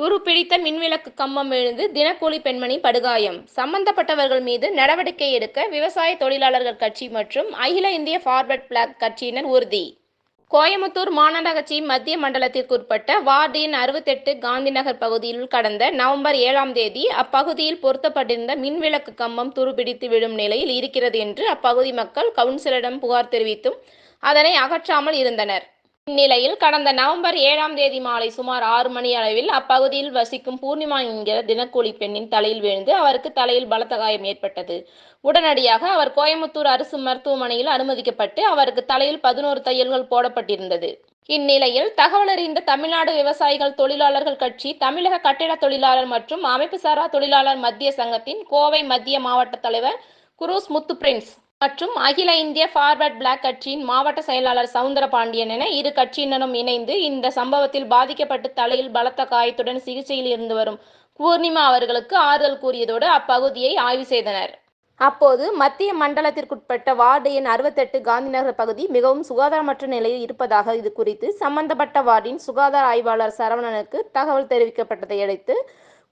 துருப்பிடித்த மின்விளக்கு கம்பம் விழுந்து தினக்கூலி பெண்மணி படுகாயம். சம்பந்தப்பட்டவர்கள் மீது நடவடிக்கை எடுக்க விவசாய தொழிலாளர்கள் கட்சி மற்றும் அகில இந்திய ஃபார்வர்ட் பிளாக் கட்சியினர் உறுதி. கோயமுத்தூர் மாநகராட்சி மத்திய மண்டலத்திற்குட்பட்ட வார்டு எண் அறுபத்தெட்டு காந்திநகர் பகுதியில் கடந்த நவம்பர் ஏழாம் தேதி அப்பகுதியில் பொருத்தப்பட்டிருந்த மின்விளக்கு கம்பம் துருப்பிடித்து விழும் நிலையில் இருக்கிறது என்று அப்பகுதி மக்கள் கவுன்சிலரிடம் புகார் தெரிவித்தும் அதனை அகற்றாமல் இருந்தனர். இந்நிலையில் கடந்த நவம்பர் ஏழாம் தேதி மாலை சுமார் ஆறு மணி அளவில் அப்பகுதியில் வசிக்கும் பூர்ணிமா என்கிற தினக்கூலி பெண்ணின் தலையில் விழுந்து அவருக்கு தலையில் பலத்த காயம் ஏற்பட்டது. உடனடியாக அவர் கோயமுத்தூர் அரசு மருத்துவமனையில் அனுமதிக்கப்பட்டு அவருக்கு தலையில் பதினோரு தையல்கள் போடப்பட்டிருந்தது. இந்நிலையில் தகவல் அறிந்த தமிழ்நாடு விவசாயிகள் தொழிலாளர்கள் கட்சி தமிழக கட்டிட தொழிலாளர் மற்றும் அமைப்புசாரா தொழிலாளர் மத்திய சங்கத்தின் கோவை மத்திய மாவட்ட தலைவர் குரூஸ் முத்து பிரின்ஸ் மற்றும் அகில இந்திய ஃபார்வர்ட் பிளாக் கட்சியின் மாவட்ட செயலாளர் சவுந்தர பாண்டியன் என இரு கட்சியினரும் இணைந்து இந்த சம்பவத்தில் பாதிக்கப்பட்டு தலையில் பலத்த காயத்துடன் சிகிச்சையில் இருந்து வரும் பூர்ணிமா அவர்களுக்கு ஆறுதல் கூறியதோடு அப்பகுதியை ஆய்வு செய்தனர். அப்போது மத்திய மண்டலத்திற்குட்பட்ட வார்டு எண் அறுபத்தெட்டு காந்திநகர் பகுதி மிகவும் சுகாதாரமற்ற நிலையில் இருப்பதாக இது குறித்து சம்பந்தப்பட்ட வார்டின் சுகாதார ஆய்வாளர் சரவணனுக்கு தகவல் தெரிவிக்கப்பட்டதை அடுத்து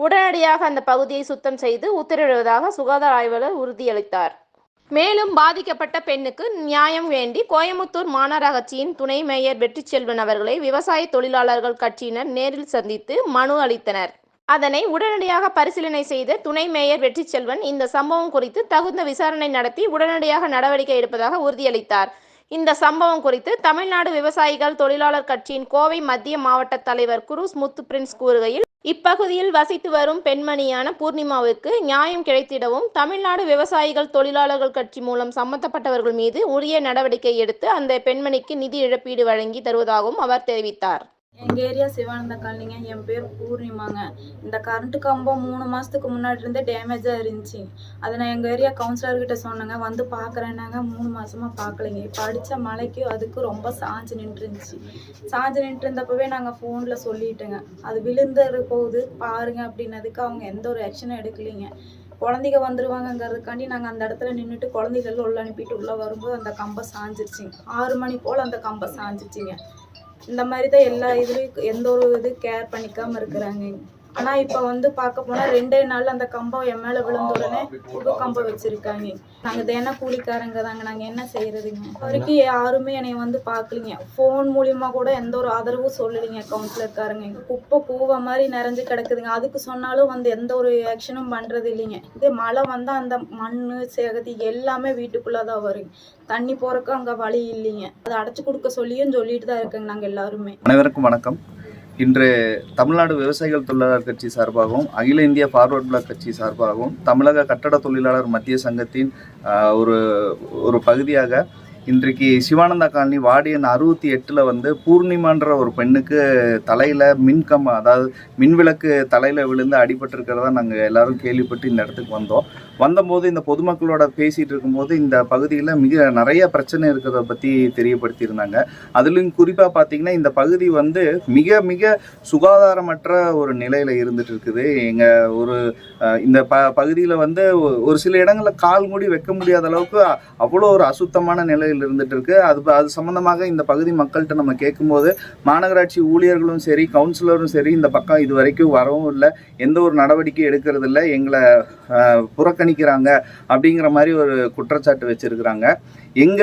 உடனடியாக அந்த பகுதியை சுத்தம் செய்து உத்தரவிடுவதாக சுகாதார ஆய்வாளர் உறுதியளித்தார். மேலும் பாதிக்கப்பட்ட பெண்ணுக்கு நியாயம் வேண்டி கோயமுத்தூர் மாநகராட்சியின் துணை மேயர் வெற்றிச்செல்வன் அவர்களை விவசாய தொழிலாளர்கள் கட்சியினர் நேரில் சந்தித்து மனு அளித்தனர். அதனை உடனடியாக பரிசீலனை செய்த துணை மேயர் வெற்றிச்செல்வன் இந்த சம்பவம் குறித்து தகுந்த விசாரணை நடத்தி உடனடியாக நடவடிக்கை எடுப்பதாக உறுதியளித்தார். இந்த சம்பவம் குறித்து தமிழ்நாடு விவசாயிகள் தொழிலாளர் கட்சியின் கோவை மத்திய மாவட்ட தலைவர் குரூஸ் முத்து பிரின்ஸ் கூறுகையில் இப்பகுதியில் வசித்து வரும் பெண்மணியான பூர்ணிமாவுக்கு நியாயம் கிடைத்திடவும் தமிழ்நாடு விவசாயிகள் தொழிலாளர்கள் கட்சி மூலம் சம்பந்தப்பட்டவர்கள் மீது உரிய நடவடிக்கை எடுத்து அந்த பெண்மணிக்கு நிதி இழப்பீடு வழங்கி தருவதாகவும் அவர் தெரிவித்தார். எங்கள் ஏரியா சிவானந்த காலனிங்க என் பேர் பூர்ணிமாங்க. இந்த கரண்ட் கம்பம் மூணு மாதத்துக்கு முன்னாடி இருந்தே டேமேஜாக இருந்துச்சு. அதை நான் எங்கள் ஏரியா கவுன்சிலர்கிட்ட சொன்னேங்க. வந்து பார்க்குறேன்னாங்க மூணு மாதமாக பார்க்கலைங்க இப்போ அடித்த மழைக்கு அதுக்கு ரொம்ப சாஞ்சு நின்றுருந்துச்சு. சாஞ்சு நின்றுருந்தப்பவே நாங்கள் ஃபோனில் சொல்லிட்டேங்க. அது விழுந்துரு போகுது பாருங்க அப்படின்னதுக்கு அவங்க எந்த ஒரு ஆக்ஷனும் எடுக்கலைங்க. குழந்தைங்க வந்துருவாங்கங்கிறதுக்காண்டி நாங்கள் அந்த இடத்துல நின்றுட்டு குழந்தைகள் உள்ள அனுப்பிட்டு உள்ளே வரும்போது அந்த கம்பம் சாஞ்சிருச்சுங்க. ஆறு மணி போல் அந்த கம்பம் சாஞ்சிச்சுங்க இந்த மாதிரி தான் எல்லா இதுலேயும் எந்த ஒரு இது கேர் பண்ணிக்காமல் இருக்கிறாங்க. ஆனால் இப்போ வந்து பார்க்க போனால் ரெண்டே நாள் அந்த கம்பம் என் மேலே விழுந்த உடனே புது கம்பம் வச்சுருக்காங்க. நாங்கள் தினம் கூலிக்காரங்க தாங்க. நாங்கள் என்ன செய்யறதுங்க? வரைக்கும் யாருமே என்னை வந்து பார்க்கலிங்க. ஃபோன் மூலியமாக கூட எந்த ஒரு ஆதரவும் சொல்லலைங்க கவுன்சிலர்காரங்க குப்பை கூவ மாதிரி நிறைஞ்சு கிடக்குதுங்க. அதுக்கு சொன்னாலும் வந்து எந்த ஒரு ஆக்ஷனும் பண்ணுறது இல்லைங்க. இதே மழை வந்தால் அந்த மண் சேகதி எல்லாமே வீட்டுக்குள்ளே தான் வருங்க. தண்ணி போகிறக்கு அங்கே வழி இல்லைங்க. அதை அடைச்சி கொடுக்க சொல்லியும் சொல்லிட்டு தான் இருக்கேங்க நாங்கள் எல்லாருமே. அனைவருக்கும் வணக்கம். இன்று தமிழ்நாடு விவசாயிகள் தொழிலாளர் கட்சி சார்பாகவும் அகில இந்திய ஃபார்வர்ட் பிளாக் கட்சி சார்பாகவும் தமிழக கட்டட தொழிலாளர் மத்திய சங்கத்தின் ஒரு ஒரு பகுதியாக இன்றைக்கு சிவானந்தா காலனி வார்டு எண் அறுபத்தி எட்டில் வந்து பூர்ணிமான்ற ஒரு பெண்ணுக்கு தலையில் மின்கம் அதாவது மின்விளக்கு தலையில் விழுந்து அடிபட்டிருக்கிறதா நாங்கள் எல்லாரும் கேள்விப்பட்டு இந்த இடத்துக்கு வந்தோம். வந்தபோது இந்த பொதுமக்களோட பேசிகிட்டு இருக்கும்போது இந்த பகுதியில் மிக நிறைய பிரச்சனை இருக்கிறத பற்றி தெரியப்படுத்தியிருந்தாங்க. அதுலேயும் குறிப்பாக பார்த்தீங்கன்னா இந்த பகுதி வந்து மிக மிக சுகாதாரமற்ற ஒரு நிலையில் இருந்துட்டு இருக்குது. எங்கள் ஒரு இந்த ப பகுதியில் வந்து ஒரு சில இடங்களில் கால் மூடி வைக்க முடியாத அளவுக்கு அவ்வளோ ஒரு அசுத்தமான நிலையில் இருந்துட்டு இருக்கு. அது அது சம்மந்தமாக இந்த பகுதி மக்கள்கிட்ட நம்ம கேட்கும்போது மாநகராட்சி ஊழியர்களும் சரி கவுன்சிலரும் சரி இந்த பக்கம் இது வரைக்கும் வரவும் இல்லை. எந்த ஒரு நடவடிக்கை எடுக்கிறது இல்லை. எங்களை புறக்கணிக்கிறாங்க அப்படிங்கிற மாதிரி ஒரு குற்றச்சாட்டு வச்சிருக்கிறாங்க. எங்க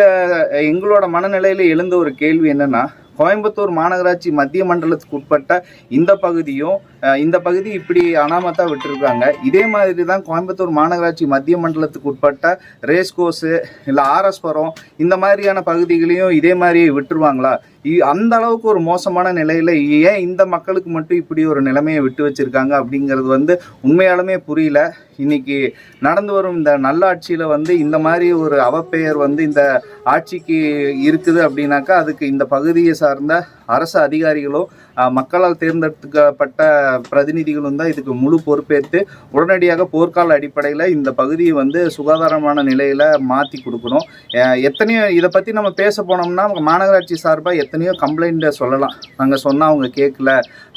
எங்களோட மனநிலையில எழுந்த ஒரு கேள்வி என்னன்னா கோயம்புத்தூர் மாநகராட்சி மத்திய மண்டலத்துக்கு உட்பட்ட இந்த பகுதியும் இந்த பகுதி இப்படி அனாமத்தா விட்டுருக்காங்க. இதே மாதிரி தான் கோயம்புத்தூர் மாநகராட்சி மத்திய மண்டலத்துக்கு உட்பட்ட ரேஸ் கோர்ஸு இல்லை ஆர்எஸ்புரம் இந்த மாதிரியான பகுதிகளையும் இதே மாதிரி விட்டுருவாங்களா? அந்த அளவுக்கு ஒரு மோசமான நிலையில் ஏன் இந்த மக்களுக்கு மட்டும் இப்படி ஒரு நிலைமையை விட்டு வச்சுருக்காங்க அப்படிங்கிறது வந்து உண்மையாலுமே புரியல. இன்னைக்கு நடந்து வரும் இந்த நல்லாட்சியில் வந்து இந்த மாதிரி ஒரு அவப்பெயர் வந்து இந்த ஆட்சிக்கு இருக்குது அப்படின்னாக்கா அதுக்கு இந்த பகுதியை சார்ந்த அரசு அதிகாரிகளும் மக்களால் தேர்ந்தெடுக்கப்பட்ட பிரதிநிதிகளும் தான் இதுக்கு முழு பொறுப்பேற்று உடனடியாக போர்க்கால அடிப்படையில் இந்த பகுதியை வந்து சுகாதாரமான நிலையில் மாற்றி கொடுக்கணும். எத்தனையோ இதை பற்றி நம்ம பேச போனோம்னா மாநகராட்சி சார்பாக எத்தனையோ கம்ப்ளைண்ட்டை சொல்லலாம். நாங்கள் சொன்னால் அவங்க கேட்கல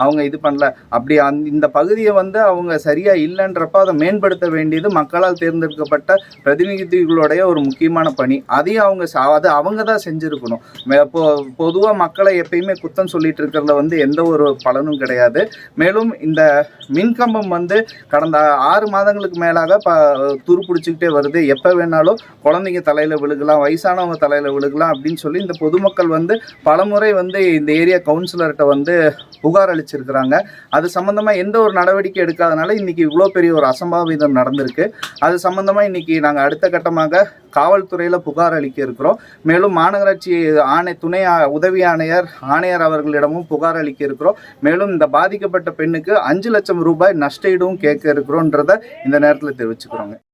அவங்க இது பண்ணல. அப்படி அந் இந்த பகுதியை வந்து அவங்க சரியாக இல்லைன்றப்ப அதை மேம்படுத்த வேண்டியது மக்களால் தேர்ந்தெடுக்கப்பட்ட பிரதிநிதிகளுடைய ஒரு முக்கியமான பணி. அதையும் அவங்க அது அவங்க தான் செஞ்சுருக்கணும். இப்போ பொதுவாக மக்களை எப்பயுமே குத்தம் சொல்லிட்டு இருக்கிறதுல வந்து எந்த ஒரு பலனும் கிடையாது. மேலும் இந்த மின்கம்பம் வந்து கடந்த ஆறு மாதங்களுக்கு மேலாக ப துரு பிடிச்சிக்கிட்டே வருது. எப்போ வேணாலும் குழந்தைங்க தலையில் விழுகலாம் வயசானவங்க தலையில் விழுகலாம் அப்படின்னு சொல்லி இந்த பொதுமக்கள் வந்து பலமுறை வந்து இந்த ஏரியா கவுன்சிலர்கிட்ட வந்து புகார் அளிச்சிருக்கிறாங்க. அது சம்மந்தமாக எந்த ஒரு நடவடிக்கை எடுக்காதனால இன்றைக்கி இவ்வளோ பெரிய ஒரு அசம்பாவிதம் நடந்திருக்கு. அது சம்மந்தமாக இன்னைக்கு நாங்கள் அடுத்த கட்டமாக காவல்துறையில் புகார் அளிக்க இருக்கிறோம். மேலும் மாநகராட்சி ஆணை துணை உதவி ஆணையர் ஆணையர் அவர்களிடமும் புகார் அளிக்க இருக்கிறோம். மேலும் இந்த பாதிக்கப்பட்ட பெண்ணுக்கு அஞ்சு லட்சம் ரூபாய் நஷ்டஈடும் கேட்க இருக்கிறோன்றத இந்த நேரத்தில் தெரிவிச்சுக்கிறோங்க.